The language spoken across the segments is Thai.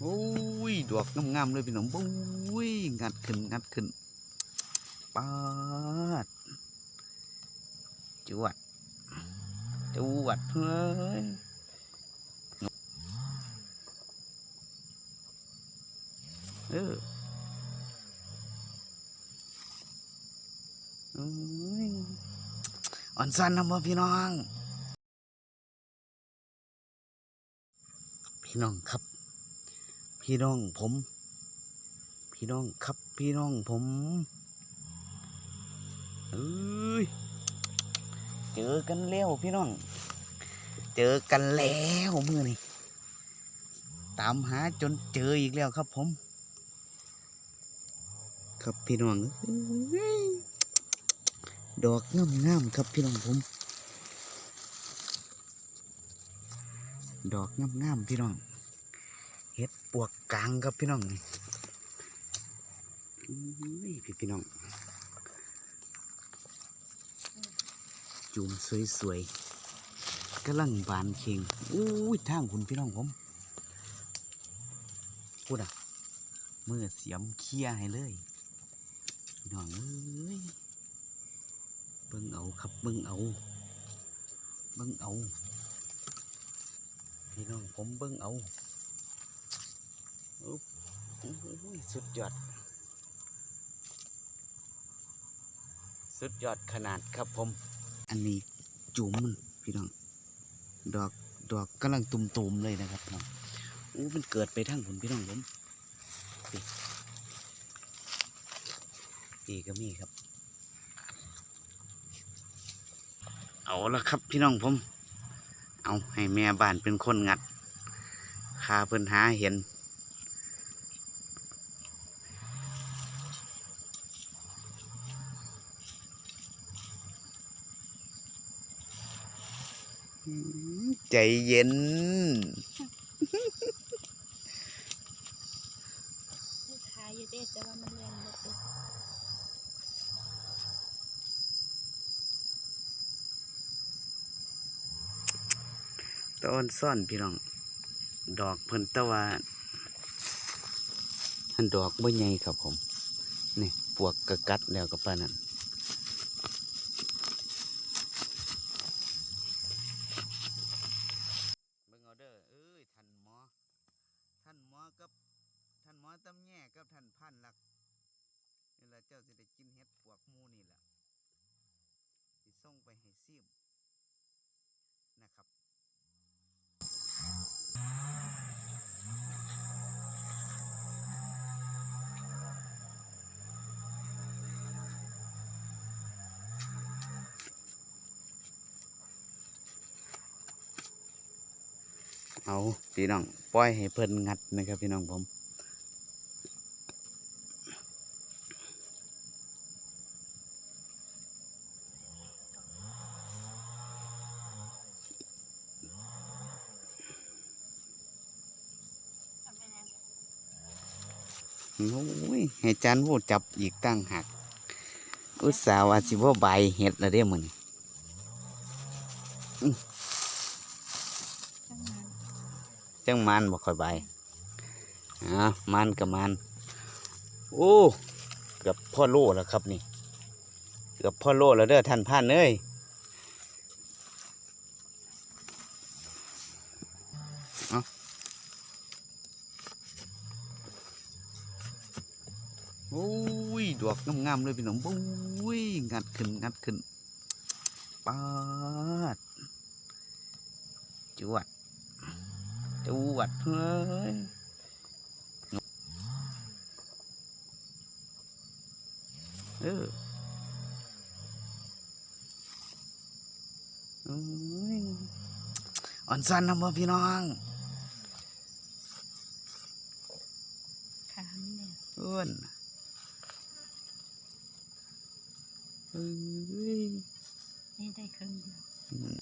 โอ้ย ดอกงามๆเลยพี่น้องโอ้ย งัดขึ้น งัดขึ้นปาดจวดจวดเฮ้ยเอออ้ยอ่อนสันนะบ่พี่น้อง พี่น้องครับ พี่น้องผม พี่น้องครับพี่น้องผมเอ้ยเจอกันแล้วพี่น้อง เจอกันแล้วมือนี่ตามหาจนเจออีกแล้วครับผม ครับพี่น้องดอกงามงามๆครับพี่น้องผม ดอกงามงามๆพี่น้อง ปวกกลางครับพี่น้องนี่พี่พี่น้อง จุ่มสวยๆกำลังบานเข่งอุ้ยทางคุณพี่น้องผมพูดอะเมื่อเสียมเคลียให้เลยพี่น้องเอ้ยเบิ่งเอาครับเบิ่งเอาเบิ่งเอาพี่น้องผมเบิ่งเอา สุดยอด สุดยอดขนาดครับผม อันนี้จุ๋มมันพี่น้อง ดอกดอกกำลังตุ่มๆเลยนะครับพี่น้องอู้มันเกิดไปทั้งผลพี่น้องผมนี่นี่ก็มีครับ เอาละครับพี่น้องผม เอาให้แม่บ้านเป็นคนงัดคาเพิ่นหาเห็น ใจเย็นลูกค้าอยู่เด้แต่ว่ามันเรียนบ่ติดตะออนซ่อนพี่น้อง ดอกเพิ่นตะว่าอันดอกบ่ใหญ่ครับผม นี่ ปวกกระกัดแล้วกับปานนั้นเบิ่งเอาเด้อเอ้ยท่านหมอ ท่านหมอ กับท่านหมอตำแย่กับท่านพันหลักนี่แหละเจ้าสิได้กินเห็ดปวกหมูนี่แหละสิส่งไปให้ซิม เอาพี่น้องปล่อยให้เพิ่นงัดนะครับพี่น้องผมโอ้ยให้จานวูดจับอีกตั้งหัก อุตส่าห์ว่าสิบ่าใบเห็ดละเด้มื้อน จังนั้นจังมันบ่ค่อยใบายอะมันกับมันโอ้เกือบพ่อโลแล้วครับนี่เกือบพ่อโลแล้วเด้อท่านพันเอ้ยเอโอ้ย ดอกงามๆเลยพี่น้องโอ้ย งัดขึ้น งัดขึ้นปาดจวด จวดเฮ้ยเออโอ้ยอ่อนสันนะบ่พี่น้องขามเนี่ยอ้วนเอ้ยนี่ได้ครึ่งเดียว อืม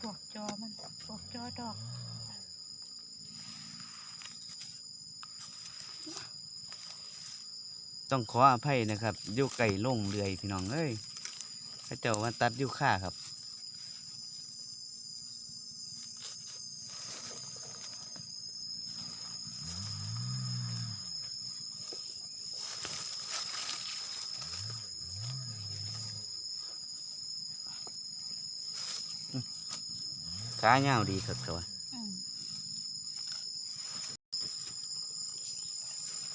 พวกจอมันพวกจอ ดอกต้องขออภัยนะครับอยู่ไก่ลงเรือยพี่น้องเอ้ยพระเจ้ามาตัดอยู่ข้าครับ ขาเงาวดีครับครับอืม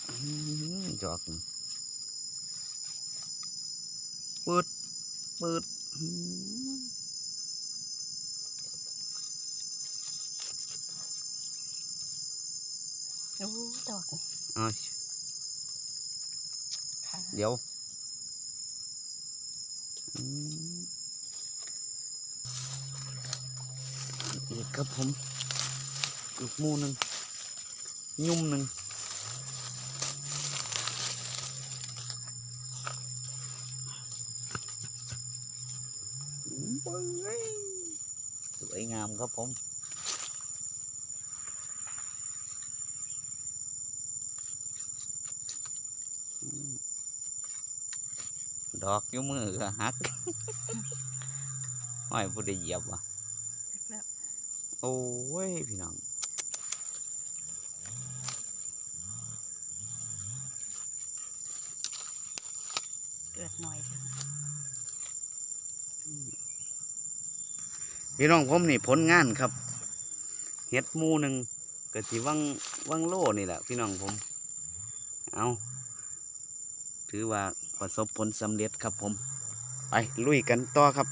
อื้อหือจอกนี่ปืดปืดอื้อโอ้ดอกนี่เอาค่ะเดี๋ยว อื้ออีกครับผมอีกหมูหนึ่งยุ่มหนึ่งอื้อเบ้ยสวยงามครับผมอืมดอกอยู่มือก็หักห้อยผู้ใดเหยียบวะแล้ว โอ้ยพี่น้องเกิดหน่อยเถอะพี่น้องผมนี่ผลงานครับเฮ็ดหมูหนึ่งก็สิวังวังโลนี่แหละพี่น้องผม เอาถือว่าประสบผลสำเร็จครับผม ไปลุยกันต่อครับ